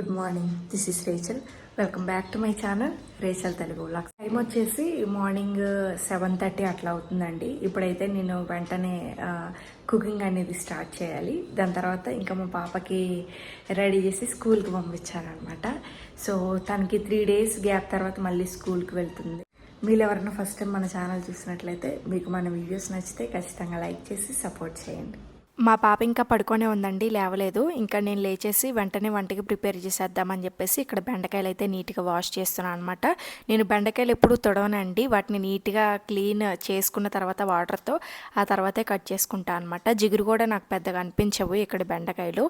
Good morning this is Rachel welcome back to my channel Rachel Telugu vlogs time వచ్చేసి morning seven thirty అట్లా అవుతుందండి. ఇప్పుడైతే నేను వెంటనే uh, కుకింగ్ అనేది స్టార్ట్ చేయాలి. దాని తర్వాత ఇంకా మా పాపకి రెడీ చేసి స్కూల్కి పంపించారనమాట సో తనకి త్రీ డేస్ గ్యాప్ తర్వాత మళ్ళీ స్కూల్కి వెళ్తుంది. మీరు ఎవరైనా ఫస్ట్ టైం మన ఛానల్ చూసినట్లయితే మీకు మన వీడియోస్ నచ్చితే ఖచ్చితంగా లైక్ చేసి సపోర్ట్ చేయండి. మా పాప ఇంకా పడుకొనే ఉందండి లేవలేదు. ఇంకా నేను లేచేసి వెంటనే వంటకి ప్రిపేర్ చేసేద్దామని చెప్పేసి ఇక్కడ బెండకాయలు అయితే నీట్గా వాష్ చేస్తున్నాను అనమాట నేను బెండకాయలు ఎప్పుడు తొడవనండి. వాటిని నీట్గా క్లీన్ చేసుకున్న తర్వాత వాటర్తో ఆ తర్వాతే కట్ చేసుకుంటాను అనమాట జిగురు కూడా నాకు పెద్దగా అనిపించవు ఇక్కడ బెండకాయలు.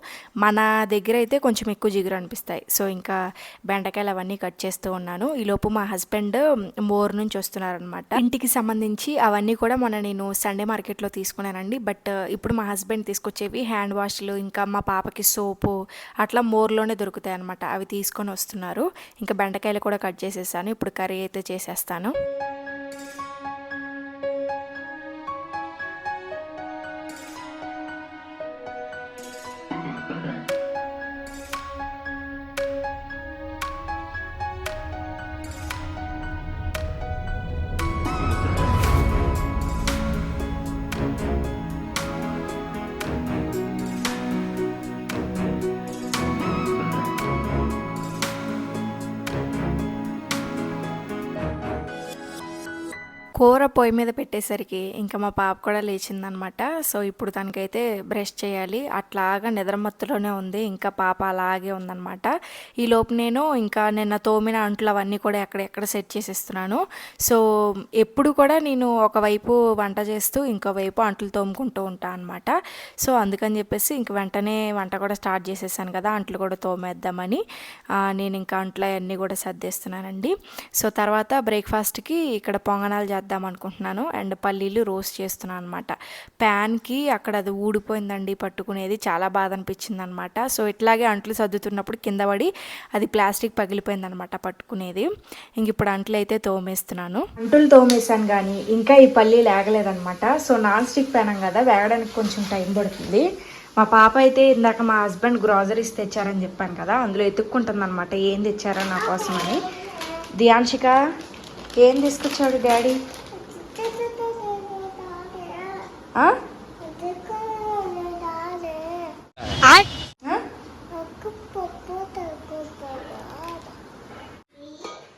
మన దగ్గర అయితే కొంచెం ఎక్కువ జిగురు అనిపిస్తాయి. సో ఇంకా బెండకాయలు అవన్నీ కట్ చేస్తూ ఉన్నాను. ఈలోపు మా హస్బెండ్ మోర్ నుంచి వస్తున్నారనమాట ఇంటికి సంబంధించి అవన్నీ కూడా మొన్న నేను సండే మార్కెట్లో తీసుకున్నానండి. బట్ ఇప్పుడు మా హస్బెండ్ తీసుకొచ్చేవి హ్యాండ్ వాష్లు ఇంకా మా పాపకి సోపు అట్లా మోర్లోనే దొరుకుతాయి అనమాట అవి తీసుకొని వస్తున్నారు. ఇంకా బెండకాయలు కూడా కట్ చేసేసాను. ఇప్పుడు కర్రీ అయితే చేసేస్తాను. కూర పొయ్యి మీద పెట్టేసరికి ఇంకా మా పాప కూడా లేచిందనమాట. సో ఇప్పుడు తనకైతే బ్రష్ చేయాలి. అట్లాగా నిద్రమత్తులోనే ఉంది. ఇంకా పాప అలాగే ఉందనమాట. ఈ లోపు నేను ఇంకా నిన్న తోమిన అంట్లు అవన్నీ కూడా ఎక్కడెక్కడ సెట్ చేసేస్తున్నాను. సో ఎప్పుడు కూడా నేను ఒకవైపు వంట చేస్తూ ఇంకో వైపు అంట్లు తోముకుంటూ ఉంటాను అనమాట. సో అందుకని చెప్పేసి ఇంక వెంటనే వంట కూడా స్టార్ట్ చేసేసాను కదా అంట్లు కూడా తోమేద్దామని. నేను ఇంకా అంట్లు అవన్నీ కూడా సర్దేస్తున్నానండి. సో తర్వాత బ్రేక్ఫాస్ట్కి ఇక్కడ పొంగనాలు చేద్దాం అనుకుంటున్నాను. అండ్ పల్లీలు రోస్ట్ చేస్తున్నాను అనమాట ప్యాన్కి అక్కడ అది ఊడిపోయిందండి పట్టుకునేది. చాలా బాధ అనిపించింది అనమాట సో ఇట్లాగే అంట్లు సర్దుతున్నప్పుడు కింద పడి అది ప్లాస్టిక్ పగిలిపోయిందనమాట పట్టుకునేది. ఇంక ఇప్పుడు అంట్లు అయితే తోమేస్తున్నాను. అంటులు తోమేశాను కానీ ఇంకా ఈ పల్లీలు లేగలేదనమాట సో నాన్ స్టిక్ పెనం కదా వేగడానికి కొంచెం టైం పడుతుంది. మా పాప అయితే ఇందాక మా హస్బెండ్ గ్రాసరీస్ తెచ్చారని చెప్పాను కదా అందులో ఎత్తుక్కుంటుంది అనమాట ఏం తెచ్చారో నా కోసమని. దియాంశిక ఏం తీసుకొచ్చాడు డాడీ?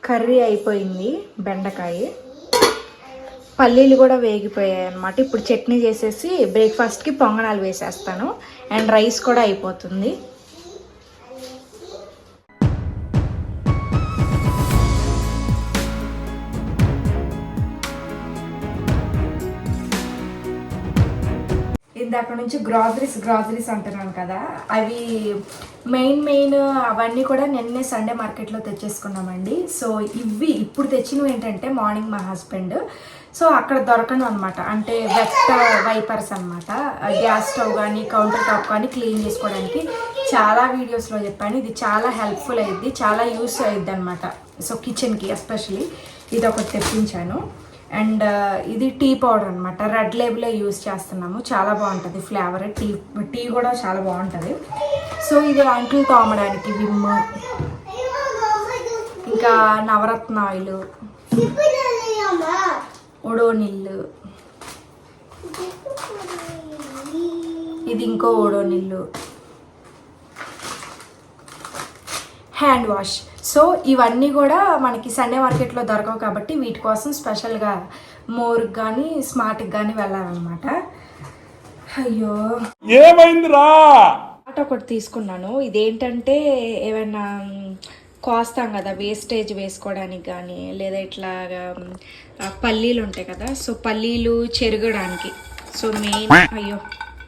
కర్రీ అయిపోయింది బెండకాయ. పల్లీలు కూడా వేగిపోయాయి అనమాట ఇప్పుడు చట్నీ చేసేసి బ్రేక్ఫాస్ట్కి పొంగనాలు వేసేస్తాను. అండ్ రైస్ కూడా అయిపోతుంది. ఇందాక నుంచి గ్రాసరీస్ గ్రాసరీస్ అంటున్నాను కదా. అవి మెయిన్ మెయిన్ అవన్నీ కూడా నిన్నే సండే మార్కెట్లో తెచ్చేసుకున్నామండి. సో ఇవి ఇప్పుడు తెచ్చినవి ఏంటంటే మార్నింగ్ మా హస్బెండ్ సో అక్కడ దొరకను అనమాట అంటే వెట్ వైపర్స్ అనమాట గ్యాస్ స్టవ్ కానీ కౌంటర్ టాప్ కానీ క్లీన్ చేసుకోవడానికి చాలా వీడియోస్లో చెప్పాను. ఇది చాలా హెల్ప్ఫుల్ అయ్యిద్ది చాలా యూస్ అయ్యిద్ది అనమాట సో కిచెన్కి ఎస్పెషలీ ఇది ఒకటి తెప్పించాను. అండ్ ఇది టీ పౌడర్ అనమాట రెడ్ లేబులే యూస్ చేస్తున్నాము. చాలా బాగుంటుంది ఫ్లేవర్. టీ టీ కూడా చాలా బాగుంటుంది. సో ఇది అంట్లు తోమడానికి విమ్. ఇంకా నవరత్న ఆయిల్. ఒడోనిల్లు ఇది ఇంకో ఒడోనిల్లు హ్యాండ్ వాష్. సో ఇవన్నీ కూడా మనకి సండే మార్కెట్లో దొరకవు కాబట్టి వీటి కోసం స్పెషల్గా మోర్కి కానీ స్మార్ట్కి కానీ వెళ్ళాలన్నమాట. అయ్యో. ఏమైందిరా? ఆట ఒకటి తీసుకున్నాను. ఇదేంటంటే ఏమైనా కోస్తాం కదా వేస్టేజ్ వేసుకోవడానికి కానీ లేదా ఇట్లాగా పల్లీలు ఉంటాయి కదా సో పల్లీలు చెరగడానికి. సో మెయిన్ అయ్యో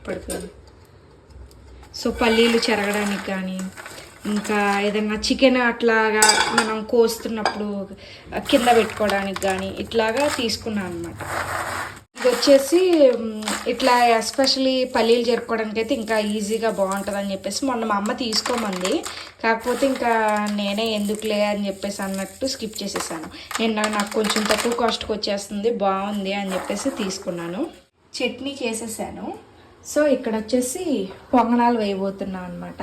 పడిపోయింది సో పల్లీలు చెరగడానికి కానీ ఇంకా ఏదైనా చికెన్ అట్లాగా మనం కోస్తున్నప్పుడు కింద పెట్టుకోవడానికి కానీ ఇట్లాగా తీసుకున్నాను అనమాట ఇది వచ్చేసి ఇట్లా ఎస్పెషలీ పల్లీలు జరుపుకోవడానికి అయితే ఇంకా ఈజీగా బాగుంటుంది అని చెప్పేసి మొన్న మా అమ్మ తీసుకోమంది. కాకపోతే ఇంకా నేనే ఎందుకులే అని చెప్పేసి అన్నట్టు స్కిప్ చేసేసాను. నిన్న నాకు కొంచెం తక్కువ కాస్ట్కి వచ్చేస్తుంది బాగుంది అని చెప్పేసి తీసుకున్నాను. చట్నీ చేసేసాను. సో ఇక్కడ వచ్చేసి పొంగనాలు వేయబోతున్నాను అనమాట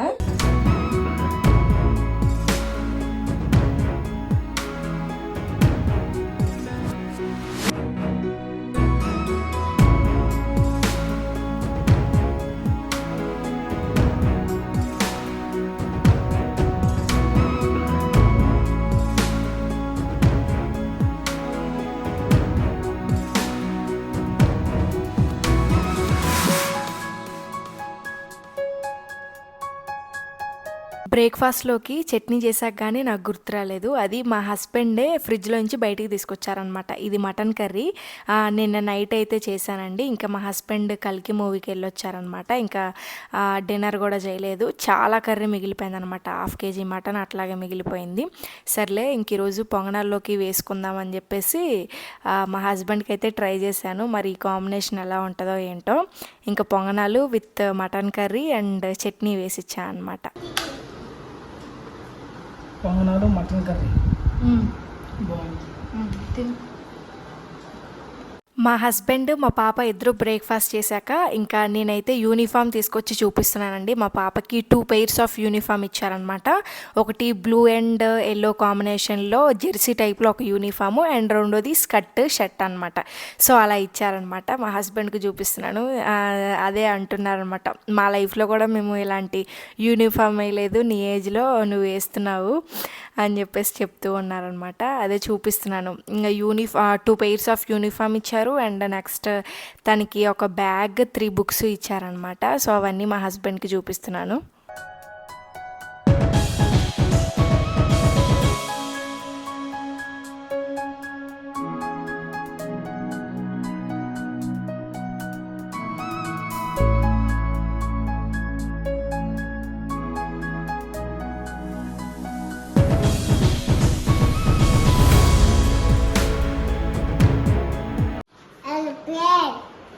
బ్రేక్ఫాస్ట్లోకి చట్నీ చేశాక కానీ నాకు గుర్తు రాలేదు. అది మా హస్బెండే ఫ్రిడ్జ్లోంచి బయటికి తీసుకొచ్చారనమాట ఇది మటన్ కర్రీ. నిన్న నైట్ అయితే చేశానండి. ఇంకా మా హస్బెండ్ కలికి మూవీకి వెళ్ళొచ్చారనమాట ఇంకా డిన్నర్ కూడా చేయలేదు. చాలా కర్రీ మిగిలిపోయింది అనమాట హాఫ్ కేజీ మటన్ అట్లాగే మిగిలిపోయింది. సర్లే ఇంక ఈరోజు పొంగనాల్లోకి వేసుకుందామని చెప్పేసి మా హస్బెండ్కి అయితే ట్రై చేశాను. మరి ఈ కాంబినేషన్ ఎలా ఉంటుందో ఏంటో. ఇంకా పొంగనాలు with mutton curry and chutney వేసి ఇచ్చాను అనమాట పొంగనాలు మటన్ కర్రీ. బాగుంది. మా హస్బెండ్ మా పాప ఇద్దరు బ్రేక్ఫాస్ట్ చేశాక ఇంకా నేనైతే యూనిఫామ్ తీసుకొచ్చి చూపిస్తున్నానండి. మా పాపకి టూ పెయిర్స్ ఆఫ్ యూనిఫామ్ ఇచ్చారనమాట ఒకటి బ్లూ అండ్ ఎల్లో కాంబినేషన్లో జెర్సీ టైప్లో ఒక యూనిఫాము అండ్ రెండోది స్కర్ట్ షర్ట్ అనమాట సో అలా ఇచ్చారనమాట మా హస్బెండ్కి చూపిస్తున్నాను. అదే అంటున్నారనమాట మా లైఫ్లో కూడా మేము ఇలాంటి యూనిఫామ్ వేయలేదు నీ ఏజ్లో నువ్వు వేస్తున్నావు అని చెప్పేసి చెప్తూ ఉన్నారనమాట అదే చూపిస్తున్నాను. ఇంకా యూనిఫా టూ పెయిర్స్ ఆఫ్ యూనిఫామ్ ఇచ్చారు. అండ్ నెక్స్ట్ తనకి ఒక బ్యాగ్ త్రీ బుక్స్ ఇచ్చారనమాట సో అవన్నీ మా హస్బెండ్కి చూపిస్తున్నాను.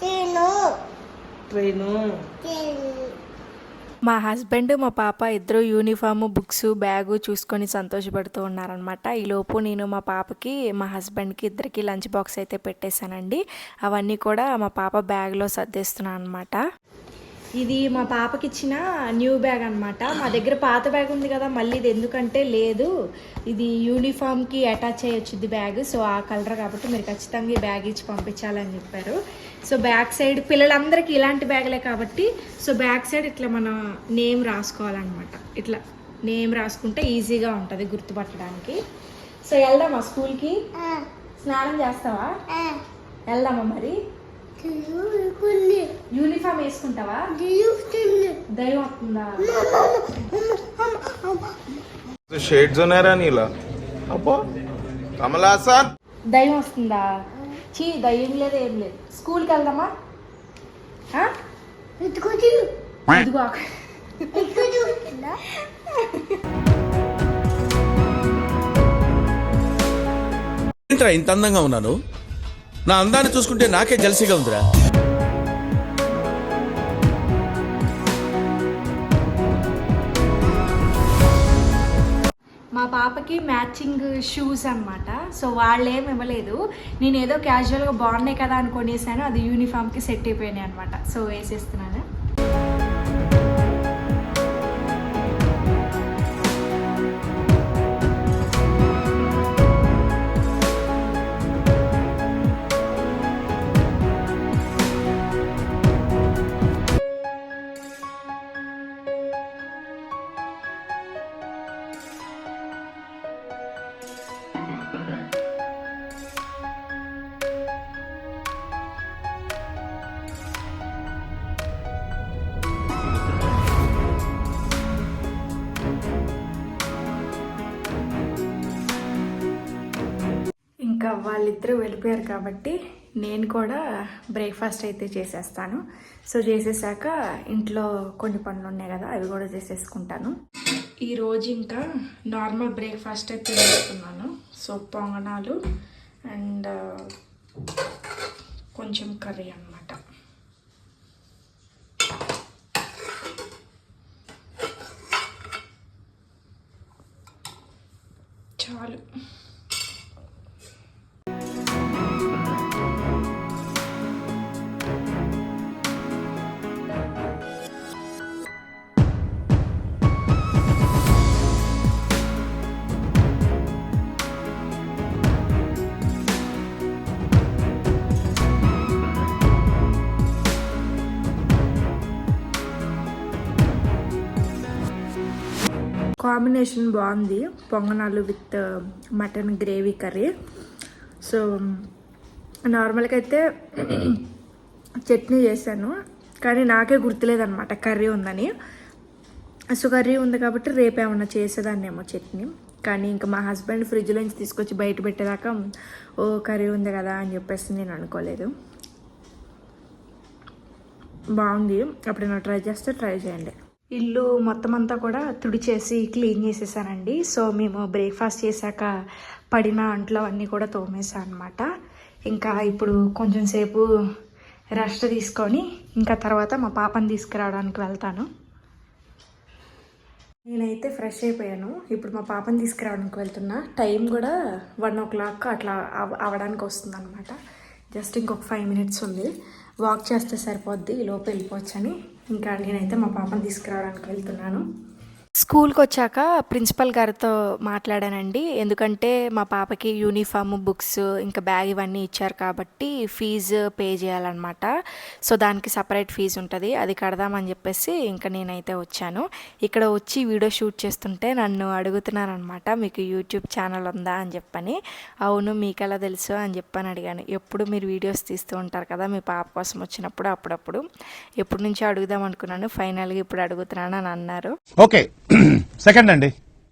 తిను ట్రైను. తిను. మా హస్బెండ్ మా పాప ఇద్దరు యూనిఫామ్ బుక్స్ బ్యాగు చూసుకొని సంతోషపడుతూ ఉన్నారనమాట ఈలోపు నేను మా పాపకి మా హస్బెండ్కి ఇద్దరికి లంచ్ బాక్స్ అయితే పెట్టేశానండి. అవన్నీ కూడా మా పాప బ్యాగ్లో సర్దేస్తున్నాను అనమాట ఇది మా పాపకి ఇచ్చిన న్యూ బ్యాగ్ అన్నమాట. మా దగ్గర పాత బ్యాగ్ ఉంది కదా మళ్ళీ ఇది ఎందుకంటే లేదు. ఇది యూనిఫామ్కి అటాచ్ చేయొచ్చు ఇది బ్యాగ్ సో ఆ కలర్ కాబట్టి మీరు ఖచ్చితంగా ఈ బ్యాగ్ ఇచ్చి పంపించాలని చెప్పారు. సో బ్యాక్ సైడ్ పిల్లలందరికీ ఇలాంటి బ్యాగ్లే కాబట్టి సో బ్యాక్ సైడ్ ఇట్లా మన నేమ్ రాసుకోవాలన్నమాట. ఇట్లా నేమ్ రాసుకుంటే ఈజీగా ఉంటుంది గుర్తుపట్టడానికి. సో వెళ్దామా స్కూల్కి స్నానం చేస్తావా. వెళ్దామా మరి? యూనిఫామ్ వేసుకుంటావా? దైవం వస్తుందా? షేడ్స్ ఉన్నారా నీలా? అబ్బో కమల్ హాసన్ దయ్యం వస్తుందా? చీ దయ్యం లేదు ఏం లేదు. స్కూల్కి వెళ్దామా? ఆ? ఎత్తుకోదు ఇదిగో ఇంత అందంగా ఉన్నాను? నా అందాన్ని చూసుకుంటే నాకే జలసీగా ఉందిరా. మా పాపకి మ్యాచింగ్ షూస్ అన్నమాట. సో వాళ్ళు ఏం ఇవ్వలేదు. నేను ఏదో క్యాజువల్గా బాగున్నాయి కదా అని కొనేసాను. అది యూనిఫామ్కి సెట్ అయిపోయినాయి అనమాట సో వేసేస్తున్నాను. వాళ్ళిద్దరూ వెళ్ళిపోయారు కాబట్టి నేను కూడా బ్రేక్ఫాస్ట్ అయితే చేసేస్తాను. సో చేసేసాక ఇంట్లో కొన్ని పనులు ఉన్నాయి కదా అవి కూడా చేసేసుకుంటాను. ఈరోజు ఇంకా నార్మల్ బ్రేక్ఫాస్ట్ అయితే తినేస్తున్నాను సో పొంగనాలు అండ్ uh, కొంచెం కర్రీ అన్నమాట. చాలు. కాంబినేషన్ బాగుంది. పొంగనాలు with uh, mutton gravy curry. So నార్మల్గా అయితే చట్నీ చేశాను. కానీ నాకే గుర్తులేదనమాట కర్రీ ఉందని. సో కర్రీ ఉంది కాబట్టి రేపు ఏమన్నా చేసేదాన్నేమో చట్నీ. కానీ ఇంకా మా హస్బెండ్ ఫ్రిడ్జ్లోంచి తీసుకొచ్చి బయట పెట్టేదాకా ఓ కర్రీ ఉంది కదా అని చెప్పేసి నేను అనుకోలేదు. బాగుంది. అప్పుడు ట్రై చేస్తే ట్రై చేయండి. ఇల్లు మొత్తం అంతా కూడా తుడిచేసి క్లీన్ చేసేసానండి. సో మేము బ్రేక్ఫాస్ట్ చేశాక పడిన అంట్లు అవన్నీ కూడా తోమేసాను అనమాట ఇంకా ఇప్పుడు కొంచెం సేపు రెస్ట్ తీసుకొని ఇంకా తర్వాత మా పాపని తీసుకురావడానికి వెళ్తాను. నేనైతే ఫ్రెష్ అయిపోయాను. ఇప్పుడు మా పాపని తీసుకురావడానికి వెళ్తున్నా. టైం కూడా వన్ ఓ క్లాక్ అట్లా అవడానికి వస్తుంది అనమాట జస్ట్ ఇంకొక ఫైవ్ మినిట్స్ ఉంది. వాక్ చేస్తే సరిపోద్ది లోపు వెళ్ళిపోవచ్చని. ఇంకా నేనైతే మా పాపను తీసుకురావడానికి వెళ్తున్నాను. స్కూల్కి వచ్చాక ప్రిన్సిపల్ గారితో మాట్లాడానండి. ఎందుకంటే మా పాపకి యూనిఫామ్ బుక్స్ ఇంకా బ్యాగ్ ఇవన్నీ ఇచ్చారు కాబట్టి ఫీజు పే చేయాలన్నమాట. సో దానికి సపరేట్ ఫీజు ఉంటుంది. అది కడదామని చెప్పేసి ఇంకా నేనైతే వచ్చాను. ఇక్కడ వచ్చి వీడియో షూట్ చేస్తుంటే నన్ను అడుగుతున్నారనమాట మీకు యూట్యూబ్ ఛానల్ ఉందా? అని చెప్పని. అవును మీకు ఎలా తెలుసు? అని చెప్పని అడిగాను. ఎప్పుడు మీరు వీడియోస్ తీస్తూ ఉంటారు కదా మీ పాప కోసం వచ్చినప్పుడు అప్పుడప్పుడు. ఎప్పటి నుంచో అడుగుదాం అనుకున్నాను. ఫైనల్గా ఇప్పుడు అడుగుతున్నాను అని అన్నారు. ఓకే. సెకండ్ అండి.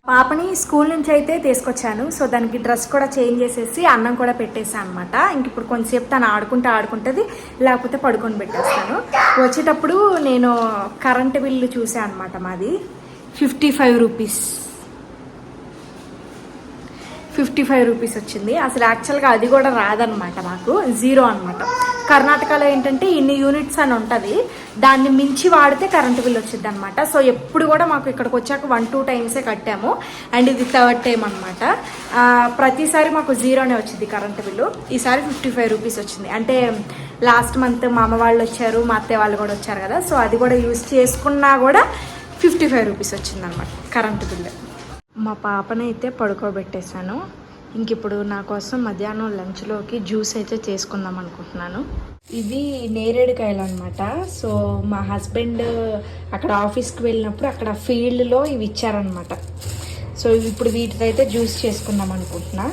పాపని స్కూల్ నుంచి అయితే తీసుకొచ్చాను. సో దానికి డ్రెస్ కూడా చేంజ్ చేసేసి అన్నం కూడా పెట్టేసాను అనమాట ఇంక ఇప్పుడు కొంతసేపు తను ఆడుకుంటూ ఆడుకుంటుంది లేకపోతే పడుకొని పెట్టేస్తాను. వచ్చేటప్పుడు నేను కరెంటు బిల్లు చూసాను అనమాట మాది. Fifty five rupees. Fifty five rupees వచ్చింది. అసలు యాక్చువల్గా అది కూడా రాదనమాట మాకు. జీరో అనమాట కర్ణాటకలో ఏంటంటే ఇన్ని యూనిట్స్ అని ఉంటుంది. దాన్ని మించి వాడితే కరెంటు బిల్ వచ్చింది అనమాట సో ఎప్పుడు కూడా మాకు ఇక్కడికి వచ్చాక వన్ టూ టైమ్సే కట్టాము. అండ్ ఇది థర్డ్ టైం అనమాట ప్రతిసారి మాకు జీరోనే వచ్చింది కరెంటు బిల్లు ఈసారి ఫిఫ్టీ ఫైవ్ రూపీస్ వచ్చింది. అంటే లాస్ట్ మంత్ మా అమ్మ వాళ్ళు వచ్చారు మా అత్తయ్య వాళ్ళు కూడా వచ్చారు కదా. సో అది కూడా యూస్ చేసుకున్నా కూడా ఫిఫ్టీ ఫైవ్ రూపీస్ వచ్చింది అనమాట కరెంటు బిల్లు మా పాపనైతే పడుకోబెట్టేశాను. ఇంక ఇప్పుడు నా కోసం మధ్యాహ్నం లంచ్లోకి జ్యూస్ అయితే చేసుకుందాం అనుకుంటున్నాను. ఇవి నేరేడుకాయలు అనమాట సో మా హస్బెండ్ అక్కడ ఆఫీస్కి వెళ్ళినప్పుడు అక్కడ ఫీల్డ్లో ఇవి ఇచ్చారనమాట. సో ఇప్పుడు వీటితో అయితే జ్యూస్ చేసుకుందాం అనుకుంటున్నా.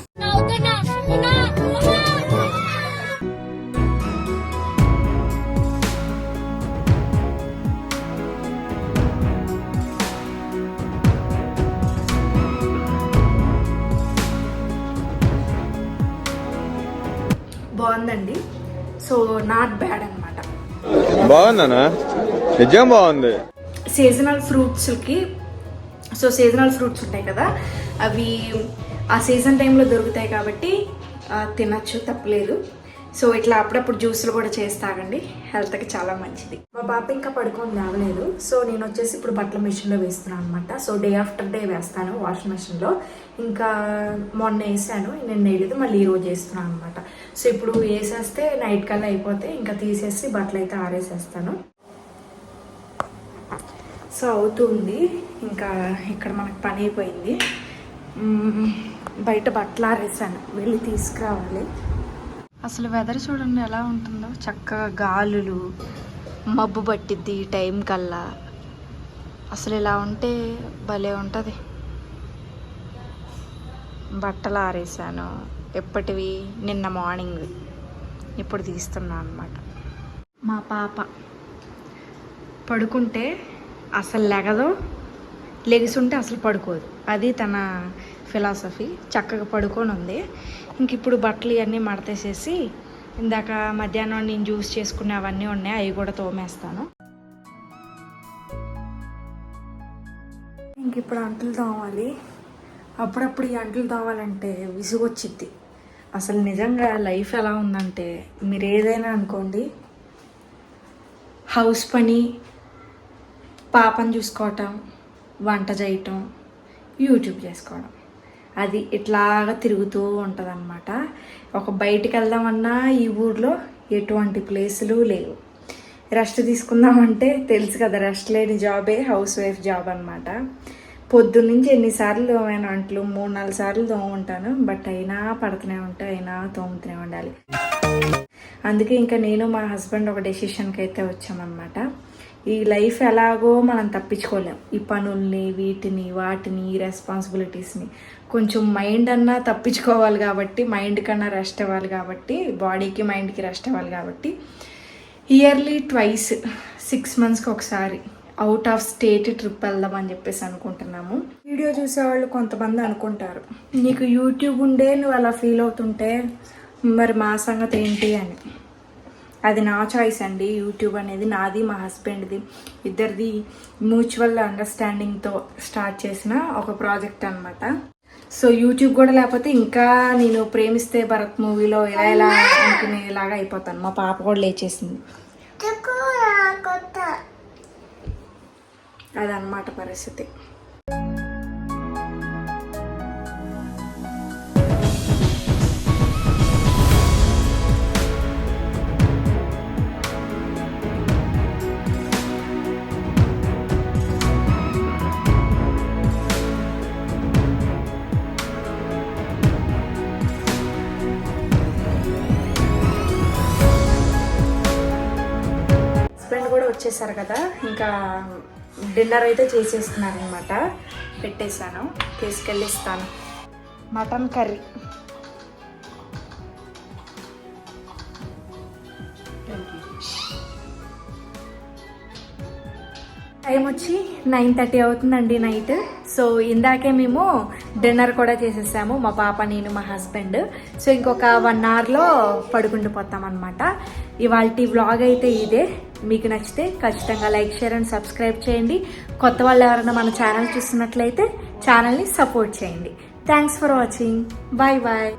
బాగుందండి. సో నాట్ బ్యాడ్ అనమాట బాగుందనా నిజం బాగుంది. సీజనల్ ఫ్రూట్స్కి సో సీజనల్ ఫ్రూట్స్ ఉంటాయి కదా అవి ఆ సీజన్ టైంలో దొరుకుతాయి కాబట్టి తినచ్చు తప్పలేదు. సో ఇట్లా అప్పుడప్పుడు జ్యూసులు కూడా చేసి తాగండి హెల్త్కి చాలా మంచిది. మా పాప ఇంకా పడుకొని లేవలేదు. సో నేను వచ్చేసి ఇప్పుడు బట్టల మిషన్లో వేస్తున్నాను అనమాట సో డే ఆఫ్టర్ డే వేస్తాను వాషింగ్ మిషన్లో. ఇంకా మొన్న వేసాను నేను నేడు మళ్ళీ ఈరోజు వేస్తున్నాను అనమాట సో ఇప్పుడు వేసేస్తే నైట్ కల్లా అయిపోతే ఇంకా తీసేసి బట్టలు అయితే ఆరేసేస్తాను. సో అవుతుంది. ఇంకా ఇక్కడ మనకు పని అయిపోయింది. బయట బట్టలు ఆరేసాను. వెళ్ళి తీసుకురావాలి. అసలు వెదర్ చూడండి ఎలా ఉంటుందో. చక్కగా గాలులు మబ్బు పట్టిద్ది ఈ టైం కల్లా. అసలు ఇలా ఉంటే భలే ఉంటుంది. బట్టలు ఆరేసాను ఎప్పటివి? నిన్న మార్నింగ్ ఇప్పుడు తీస్తున్నా అనమాట మా పాప పడుకుంటే అసలు లెగదు. లెగిసుంటే అసలు పడుకోదు. అది తన ఫిలాసఫీ చక్కగా పడుకొని ఉంది. ఇంక ఇప్పుడు బట్టలు ఇవన్నీ మడతేసేసి ఇందాక మధ్యాహ్నం నేను జ్యూస్ చేసుకునే అవన్నీ ఉన్నాయి అవి కూడా తోమేస్తాను. ఇంక ఇప్పుడు అంటలు తోమాలి. అప్పుడప్పుడు ఈ అంటలు తోమాలంటే విసుగొచ్చిద్ది. అసలు నిజంగా లైఫ్ ఎలా ఉందంటే మీరు ఏదైనా అనుకోండి హౌస్ పని పాపను చూసుకోవటం వంట చేయటం యూట్యూబ్ చేసుకోవడం. అది ఇట్లాగా తిరుగుతూ ఉంటుంది అనమాట ఒక బయటికి వెళ్దామన్నా ఈ ఊర్లో ఎటువంటి ప్లేసులు లేవు. రెస్ట్ తీసుకుందామంటే తెలుసు కదా రెస్ట్ లేని జాబే హౌస్ వైఫ్ జాబ్ అనమాట పొద్దున్నుంచి ఎన్నిసార్లు తోమాను అంట్లు? మూడు నాలుగు సార్లు తోముంటాను బట్ అయినా పడుతూనే ఉంటే అయినా తోముతూనే ఉండాలి. అందుకే ఇంకా నేను మా హస్బెండ్ ఒక డెసిషన్కి అయితే వచ్చామన్నమాట. ఈ లైఫ్ ఎలాగో మనం తప్పించుకోలేం. ఈ పనుల్ని వీటిని వాటిని ఈ రెస్పాన్సిబిలిటీస్ని కొంచెం మైండ్ అన్నా తప్పించుకోవాలి కాబట్టి మైండ్ కన్నా రెస్ట్ ఇవ్వాలి కాబట్టి బాడీకి మైండ్కి రెస్ట్ ఇవ్వాలి కాబట్టి ఇయర్లీ ట్వైస్ సిక్స్ మంత్స్కి ఒకసారి అవుట్ ఆఫ్ స్టేట్ ట్రిప్ వెళ్దామని చెప్పేసి అనుకుంటున్నాము. వీడియో చూసేవాళ్ళు కొంతమంది అనుకుంటారు. నీకు యూట్యూబ్ ఉండే నువ్వు అలా ఫీల్ అవుతుంటే మరి మా సంగతి ఏంటి అని. అది నా చాయిస్ అండి. యూట్యూబ్ అనేది నాది మా హస్బెండ్ది ఇద్దరిది మ్యూచువల్ అండర్స్టాండింగ్తో స్టార్ట్ చేసిన ఒక ప్రాజెక్ట్ అనమాట సో యూట్యూబ్ కూడా లేకపోతే ఇంకా నేను ప్రేమిస్తే భరత్ మూవీలో ఇలా ఇలా అనుకునేలాగా అయిపోతాను. మా పాప కూడా లేచేసింది. అదన్నమాట పరిస్థితి. కూడా కదా ఇంకా డిన్నర్ అయితే చేసేస్తున్నారు అనమాట పెట్టేశాను తీసుకెళ్ళిస్తాను. Mutton curry. టైం వచ్చి నైన్ థర్టీ అవుతుందండి నైట్. సో ఇందాకే మేము డిన్నర్ కూడా చేసేసాము మా పాప నేను మా హస్బెండ్. సో ఇంకొక వన్ అవర్లో పడుకుండిపోతాం అనమాట ఇవాళ వ్లాగ్ అయితే ఇదే. మీకు నచ్చితే ఖచ్చితంగా లైక్ షేర్ అండ్ సబ్స్క్రైబ్ చేయండి. కొత్త వాళ్ళు ఎవరైనా మన ఛానల్ చూస్తున్నట్లయితే ఛానల్ని సపోర్ట్ చేయండి. Thanks for watching bye bye